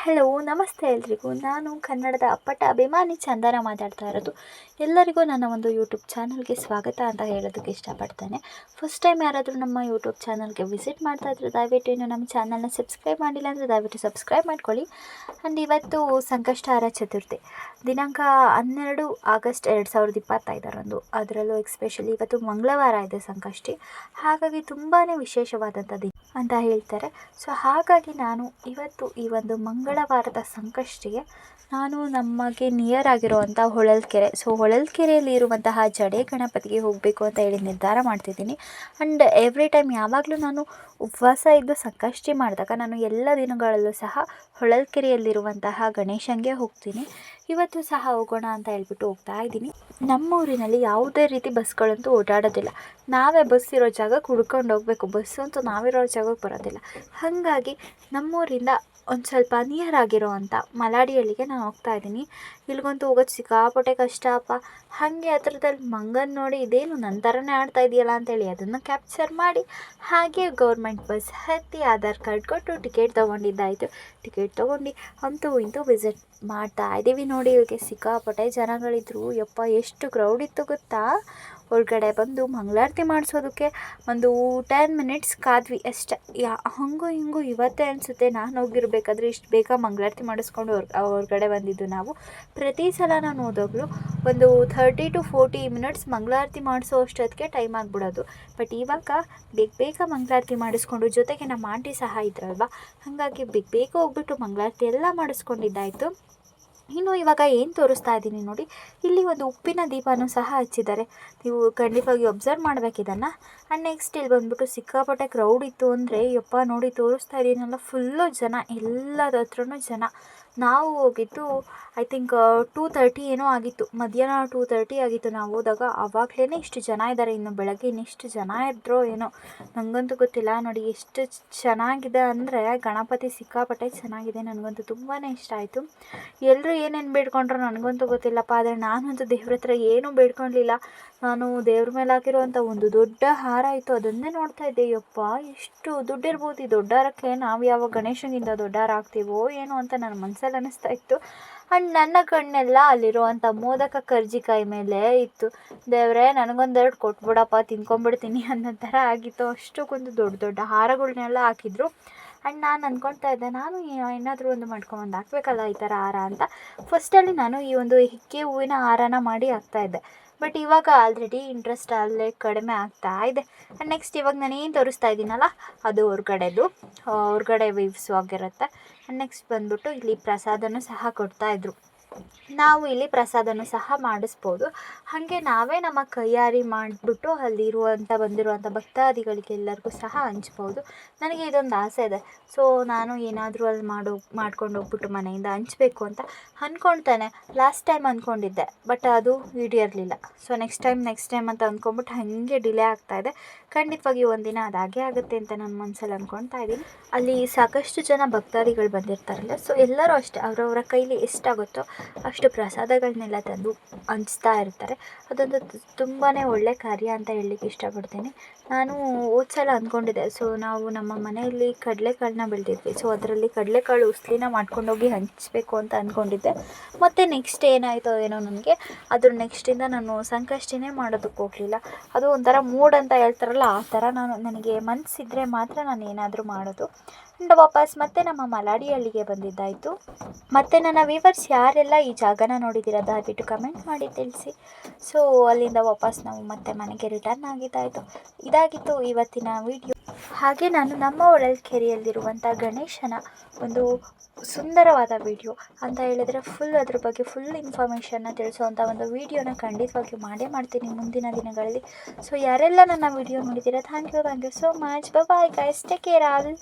Hello, ನಮಸ್ತೆ ಎಲ್ರಿಗೂ. ನಾನು ಕನ್ನಡದ ಅಪ್ಪಟ ಅಭಿಮಾನಿ ಚಂದನ ಮಾತಾಡ್ತಾ ಇರೋದು. ಎಲ್ಲರಿಗೂ ನನ್ನ ಒಂದು ಯೂಟ್ಯೂಬ್ ಚಾನಲ್ಗೆ ಸ್ವಾಗತ ಅಂತ ಹೇಳೋದಕ್ಕೆ ಇಷ್ಟಪಡ್ತೇನೆ. ಫಸ್ಟ್ ಟೈಮ್ ಯಾರಾದರೂ ನಮ್ಮ ಯೂಟ್ಯೂಬ್ ಚಾನಲ್ಗೆ ವಿಸಿಟ್ ಮಾಡ್ತಾ ಇದ್ರೆ ದಯವಿಟ್ಟು ಇನ್ನು ನಮ್ಮ ಚಾನಲ್ನ ಸಬ್ಸ್ಕ್ರೈಬ್ ಮಾಡಿಲ್ಲ ಅಂದರೆ ದಯವಿಟ್ಟು ಸಬ್ಸ್ಕ್ರೈಬ್ ಮಾಡ್ಕೊಳ್ಳಿ. ಆ್ಯಂಡ್ ಇವತ್ತು ಸಂಕಷ್ಟಹಾರ ಚತುರ್ಥಿ. ದಿನಾಂಕ ಹನ್ನೆರಡು ಆಗಸ್ಟ್ ಎರಡು ಸಾವಿರದ ಇಪ್ಪತ್ತೈದರಂದು. ಅದರಲ್ಲೂ ಎಕ್ಸ್ಪೆಷಲಿ ಇವತ್ತು ಮಂಗಳವಾರ ಇದೆ ಸಂಕಷ್ಟಿ. ಹಾಗಾಗಿ ತುಂಬಾ ವಿಶೇಷವಾದಂಥ ದಿನ ಅಂತ ಹೇಳ್ತಾರೆ. ಸೊ ಹಾಗಾಗಿ ನಾನು ಇವತ್ತು ಈ ಒಂದು ಮಂಗಳವಾರದ ಸಂಕಷ್ಟಿಗೆ ನಾನು ನಮಗೆ ನಿಯರ್ ಆಗಿರುವಂಥ ಹೊಳಲ್ಕೆರೆ. ಸೊ ಹೊಳಲ್ಕೆರೆಯಲ್ಲಿ ಇರುವಂತಹ ಜಡೆ ಗಣಪತಿಗೆ ಹೋಗಬೇಕು ಅಂತ ಹೇಳಿ ನಿರ್ಧಾರ ಮಾಡ್ತಿದ್ದೀನಿ. ಆ್ಯಂಡ್ ಎವ್ರಿ ಟೈಮ್ ಯಾವಾಗಲೂ ನಾನು ಉಪವಾಸ ಇದ್ದು ಸಂಕಷ್ಟಿ ಮಾಡಿದಾಗ ನಾನು ಎಲ್ಲ ದಿನಗಳಲ್ಲೂ ಸಹ ಹೊಳಲ್ಕೆರೆಯಲ್ಲಿರುವಂತಹ ಗಣೇಶನಿಗೆ ಹೋಗ್ತೀನಿ. ಇವತ್ತು ಸಹ ಹೋಗೋಣ ಅಂತ ಹೇಳ್ಬಿಟ್ಟು ಹೋಗ್ತಾ ಇದ್ದೀನಿ. ನಮ್ಮೂರಿನಲ್ಲಿ ಯಾವುದೇ ರೀತಿ ಬಸ್ಗಳಂತೂ ಓಡಾಡೋದಿಲ್ಲ. ನಾವೇ ಬಸ್ ಇರೋ ಜಾಗಕ್ಕೆ ಹುಡ್ಕೊಂಡು ಹೋಗಬೇಕು. ಬಸ್ಸು ಅಂತೂ ನಾವಿರೋ ಜಾಗಕ್ಕೆ ಬರೋದಿಲ್ಲ. ಹಾಗಾಗಿ ನಮ್ಮೂರಿಂದ ಒಂದು ಸ್ವಲ್ಪ ನಿಯರ್ ಆಗಿರೋ ಅಂಥ ಮಲಾಡಿಹಳ್ಳಿಗೆ ನಾನು ಹೋಗ್ತಾ ಇದ್ದೀನಿ. ಇಲ್ಲಿಗಂತೂ ಹೋಗೋದು ಸಿಕ್ಕಾಪಟ್ಟೆ ಕಷ್ಟ ಅಪ್ಪ. ಹಾಗೆ ಹತ್ರದಲ್ಲಿ ಮಂಗನ ನೋಡಿ ಇದೇನು ನನ್ನ ಥರನೇ ಆಡ್ತಾ ಇದೆಯಲ್ಲ ಅಂತೇಳಿ ಅದನ್ನು ಕ್ಯಾಪ್ಚರ್ ಮಾಡಿ ಹಾಗೆ ಗೌರ್ಮೆಂಟ್ ಬಸ್ ಹತ್ತಿ ಆಧಾರ್ ಕಾರ್ಡ್ ಕೊಟ್ಟು ಟಿಕೆಟ್ ತೊಗೊಂಡಿದ್ದಾಯಿತು. ಟಿಕೆಟ್ ತೊಗೊಂಡು ಅಂತೂ ಇಂತೂ ವಿಸಿಟ್ ಮಾಡ್ತಾ ಇದ್ದೀವಿ ನೋಡಿ. ಇಲ್ಲಿಗೆ ಸಿಕ್ಕಾಪಟ್ಟೆ ಜನಗಳಿದ್ರು. ಯಪ್ಪ, ಎಷ್ಟು ಕ್ರೌಡ್ ಇತ್ತು ಗೊತ್ತಾ? ಒಳಗಡೆ ಬಂದು ಮಂಗಳಾರತಿ ಮಾಡಿಸೋದಕ್ಕೆ ಒಂದು ಟೆನ್ ಮಿನಿಟ್ಸ್ ಕಾದ್ವಿ ಅಷ್ಟೆ. ಯಾ, ಹಂಗೂ ಹಿಂಗೂ ಇವತ್ತೇ ಅನಿಸುತ್ತೆ. ನಾನು ಹೋಗಿರ್ಬೇಕಾದ್ರೆ ಇಷ್ಟು ಬೇಗ ಮಂಗಳಾರತಿ ಮಾಡಿಸ್ಕೊಂಡು ಹೊರ್ ಹೊರ್ಗಡೆ ಬಂದಿದ್ದು ನಾವು. ಪ್ರತಿ ಸಲ ನಾನು ಹೋದಾಗಲೂ ಒಂದು ಥರ್ಟಿ ಟು ಫೋರ್ಟಿ ಮಿನಿಟ್ಸ್ ಮಂಗಳಾರತಿ ಮಾಡಿಸೋ ಅಷ್ಟೊತ್ತಿಗೆ ಟೈಮ್ ಆಗಿಬಿಡೋದು. ಬಟ್ ಇವಾಗ ಬೇಗ ಬೇಗ ಮಂಗಳಾರತಿ ಮಾಡಿಸ್ಕೊಂಡು ಜೊತೆಗೆ ನಮ್ಮ ಆಂಟಿ ಸಹ ಇದ್ರಲ್ವ? ಹಾಗಾಗಿ ಬೇಗ ಬೇಗ ಹೋಗ್ಬಿಟ್ಟು ಮಂಗಳಾರತಿ ಎಲ್ಲ ಮಾಡಿಸ್ಕೊಂಡಿದ್ದಾಯಿತು. ಇನ್ನು ಇವಾಗ ಏನು ತೋರಿಸ್ತಾ ಇದ್ದೀನಿ ನೋಡಿ, ಇಲ್ಲಿ ಒಂದು ಉಪ್ಪಿನ ದೀಪನೂ ಸಹ ಹಚ್ಚಿದ್ದಾರೆ. ನೀವು ಖಂಡಿತವಾಗಿ ಒಬ್ಸರ್ವ್ ಮಾಡಬೇಕಿದನ್ನು ಆ್ಯಂಡ್ ನೆಕ್ಸ್ಟ್ ಇಲ್ಲಿ ಬಂದ್ಬಿಟ್ಟು ಸಿಕ್ಕಾಪಟ್ಟೆ ಕ್ರೌಡ್ ಇತ್ತು ಅಂದರೆ, ಯಪ್ಪ ನೋಡಿ ತೋರಿಸ್ತಾ ಇದ್ದೀನಲ್ಲ ಫುಲ್ಲು ಜನ, ಎಲ್ಲರ ಹತ್ರನೂ ಜನ. ನಾವು ಹೋಗಿದ್ದು ಐ ಥಿಂಕ್ ಟೂ ತರ್ಟಿ ಏನೋ ಆಗಿತ್ತು. ಮಧ್ಯಾಹ್ನ ಟೂ ತರ್ಟಿ ಆಗಿತ್ತು ನಾವು ಹೋದಾಗ. ಆವಾಗಲೇ ಇಷ್ಟು ಜನ ಇದ್ದಾರೆ. ಇನ್ನು ಬೆಳಗ್ಗೆ ಇನ್ನೆಷ್ಟು ಜನ ಇದ್ರೋ ಏನೋ ನನಗಂತೂ ಗೊತ್ತಿಲ್ಲ. ನೋಡಿ, ಎಷ್ಟು ಚೆನ್ನಾಗಿದೆ ಅಂದರೆ, ಗಣಪತಿ ಸಿಕ್ಕಾಪಟ್ಟೆ ಚೆನ್ನಾಗಿದೆ. ನನಗಂತೂ ತುಂಬಾ ಇಷ್ಟ ಆಯಿತು. ಎಲ್ಲರೂ ಏನೇನು ಬೇಡ್ಕೊಂಡ್ರು ನನಗಂತೂ ಗೊತ್ತಿಲ್ಲಪ್ಪ, ಆದರೆ ನಾನಂತೂ ದೇವ್ರ ಹತ್ರ ಏನೂ ಬೇಡ್ಕೊಳ್ಲಿಲ್ಲ. ನಾನು ದೇವ್ರ ಮೇಲೆ ಹಾಕಿರುವಂಥ ಒಂದು ದೊಡ್ಡ ಹಾರ ಇತ್ತು, ಅದನ್ನೇ ನೋಡ್ತಾ ಇದ್ದೆ. ಯಪ್ಪ, ಎಷ್ಟು ದುಡ್ಡಿರ್ಬೋದು ಈ ದೊಡ್ಡ ಹಾರಕ್ಕೆ. ನಾವು ಯಾವ ಗಣೇಶನಿಂದ ದೊಡ್ಡ ಹಾರ ಹಾಕ್ತೀವೋ ಏನು ಅಂತ ನನ್ನ ಮನಸ್ಸಲ್ಲಿ ಅನ್ನಿಸ್ತಾ ಇತ್ತು. ಆ್ಯಂಡ್ ನನ್ನ ಕಣ್ಣೆಲ್ಲ ಅಲ್ಲಿರುವಂಥ ಮೋದಕ ಕರ್ಜಿಕಾಯಿ ಮೇಲೆ ಇತ್ತು. ದೇವರೇ, ನನಗೊಂದೆರಡು ಕೊಟ್ಬಿಡಪ್ಪ, ತಿನ್ಕೊಂಬಿಡ್ತೀನಿ ಅನ್ನೋ ಥರ ಆಗಿತ್ತು. ಅಷ್ಟಕ್ಕೊಂದು ದೊಡ್ಡ ದೊಡ್ಡ ಹಾರಗಳನ್ನೆಲ್ಲ ಹಾಕಿದ್ರು. ಆ್ಯಂಡ್ ನಾನು ಅಂದ್ಕೊಳ್ತಾ ಇದ್ದೆ, ನಾನು ಏನಾದರೂ ಒಂದು ಮಾಡ್ಕೊಂಬಂದು ಹಾಕಬೇಕಲ್ಲ ಈ ಥರ ಹಾರ ಅಂತ. ಫಸ್ಟಲ್ಲಿ ನಾನು ಈ ಒಂದು ಹಿಕ್ಕೆ ಹೂವಿನ ಹಾರನ ಮಾಡಿ ಹಾಕ್ತಾಯಿದ್ದೆ ಬಟ್ ಇವಾಗ ಆಲ್ರೆಡಿ ಇಂಟ್ರೆಸ್ಟ್ ಅಲ್ಲೇ ಕಡಿಮೆ ಆಗ್ತಾ ಇದೆ. ಆ್ಯಂಡ್ ನೆಕ್ಸ್ಟ್ ಇವಾಗ ನಾನು ಏನು ತೋರಿಸ್ತಾ ಇದ್ದೀನಲ್ಲ, ಅದು ಹೊರ್ಗಡೆದು. ಹೊರ್ಗಡೆ ವೀವ್ಸು ಆಗಿರುತ್ತೆ. ಆ್ಯಂಡ್ ನೆಕ್ಸ್ಟ್ ಬಂದ್ಬಿಟ್ಟು ಇಲ್ಲಿ ಪ್ರಸಾದನೂ ಸಹ ಕೊಡ್ತಾಯಿದ್ರು ನಾವು ಇಲ್ಲಿ ಪ್ರಸಾದನೂ ಸಹ ಮಾಡಿಸ್ಬೋದು. ಹಾಗೆ ನಾವೇ ನಮ್ಮ ಕೈಯಾರಿ ಮಾಡಿಬಿಟ್ಟು ಅಲ್ಲಿರುವಂಥ ಬಂದಿರುವಂಥ ಭಕ್ತಾದಿಗಳಿಗೆ ಎಲ್ಲರಿಗೂ ಸಹ ಹಂಚ್ಬೋದು. ನನಗೆ ಇದೊಂದು ಆಸೆ ಇದೆ. ಸೊ ನಾನು ಏನಾದರೂ ಅಲ್ಲಿ ಮಾಡೋ, ಮಾಡ್ಕೊಂಡು ಹೋಗ್ಬಿಟ್ಟು ಮನೆಯಿಂದ ಹಂಚಬೇಕು ಅಂತ ಅಂದ್ಕೊಳ್ತಾನೆ ಲಾಸ್ಟ್ ಟೈಮ್ ಅಂದ್ಕೊಂಡಿದ್ದೆ ಬಟ್ ಅದು ಈಡೇರಲಿಲ್ಲ. So next time next time ಅಂತ ಅಂದ್ಕೊಂಬಿಟ್ಟು ಹಾಗೆ ಡಿಲೇ ಆಗ್ತಾಯಿದೆ ಖಂಡಿತವಾಗಿ ಒಂದಿನ ಅದಾಗೇ ಆಗುತ್ತೆ ಅಂತ ನನ್ನ ಮನಸ್ಸಲ್ಲಿ ಅಂದ್ಕೊಳ್ತಾ ಇದ್ದೀನಿ. ಅಲ್ಲಿ ಸಾಕಷ್ಟು ಜನ ಭಕ್ತಾದಿಗಳು ಬಂದಿರ್ತಾರಲ್ಲ ಸೊ ಎಲ್ಲರೂ ಅಷ್ಟೇ. ಅವರವರ ಕೈಲಿ ಎಷ್ಟಾಗುತ್ತೋ ಅಷ್ಟು ಪ್ರಸಾದಗಳನ್ನೆಲ್ಲ ತಂದು ಹಂಚ್ತಾ ಇರ್ತಾರೆ. ಅದೊಂದು ತುಂಬಾ ಒಳ್ಳೆಯ ಕಾರ್ಯ ಅಂತ ಹೇಳಲಿಕ್ಕೆ ಇಷ್ಟಪಡ್ತೀನಿ. ನಾನು ಹೋದ ಸಲ ಅಂದ್ಕೊಂಡಿದ್ದೆ, ಸೊ, ನಾವು ನಮ್ಮ ಮನೆಯಲ್ಲಿ ಕಡಲೆಕಾಳನ್ನ ಬೆಳೆದಿದ್ವಿ. ಸೊ, ಅದರಲ್ಲಿ ಕಡಲೆಕಾಳು ಉಸ್ಲಿನ ಮಾಡ್ಕೊಂಡೋಗಿ ಹಂಚಬೇಕು ಅಂತ ಅಂದ್ಕೊಂಡಿದ್ದೆ. ಮತ್ತು ನೆಕ್ಸ್ಟ್ ಏನಾಯಿತು ಏನೋ ನನಗೆ, ಅದ್ರ ನೆಕ್ಸ್ಟಿಂದ ನಾನು ಸಂಕಷ್ಟಿನೇ ಮಾಡೋದಕ್ಕೆ ಹೋಗಲಿಲ್ಲ. ಅದು ಒಂಥರ ಮೂಡ್ ಅಂತ ಹೇಳ್ತಾರಲ್ಲ, ಆ ಥರ ನಾನು, ನನಗೆ ಮನಸ್ಸಿದ್ರೆ ಮಾತ್ರ ನಾನು ಏನಾದರೂ ಮಾಡೋದು. ವಾಪಸ್ ಮತ್ತೆ ನಮ್ಮ ಮಲಾಡಿ ಹಳ್ಳಿಗೆ ಬಂದಿದ್ದಾಯಿತು. ಮತ್ತು ನನ್ನ ವ್ಯೂವರ್ಸ್ ಯಾರೆಲ್ಲ ಈ ಜಾಗನ ನೋಡಿದ್ದೀರ ದಯವಿಟ್ಟು ಕಮೆಂಟ್ ಮಾಡಿ ತಿಳಿಸಿ. ಸೊ ಅಲ್ಲಿಂದ ವಾಪಸ್ ನಾವು ಮತ್ತೆ ಮನೆಗೆ ರಿಟರ್ನ್ ಆಗಿದ್ದಾಯಿತು ಇದಾಗಿತ್ತು ಇವತ್ತಿನ ವಿಡಿಯೋ ಹಾಗೆ ನಾನು ನಮ್ಮ ಹೊಳಲ್ಕೆರೆಯಲ್ಲಿರುವಂಥ ಗಣೇಶನ ಒಂದು ಸುಂದರವಾದ ವಿಡಿಯೋ ಅಂತ ಹೇಳಿದರೆ ಫುಲ್ ಅದ್ರ ಬಗ್ಗೆ ಫುಲ್ ಇನ್ಫಾರ್ಮೇಷನ್ನ ತಿಳಿಸುವಂಥ ಒಂದು ವಿಡಿಯೋನ ಖಂಡಿತವಾಗಿಯೂ ಮಾಡೇ ಮಾಡ್ತೀನಿ ಮುಂದಿನ ದಿನಗಳಲ್ಲಿ. ಸೊ ಯಾರೆಲ್ಲ ನನ್ನ ವಿಡಿಯೋ ನೋಡಿದ್ದೀರಾ thank you thank you so much bye guys take care all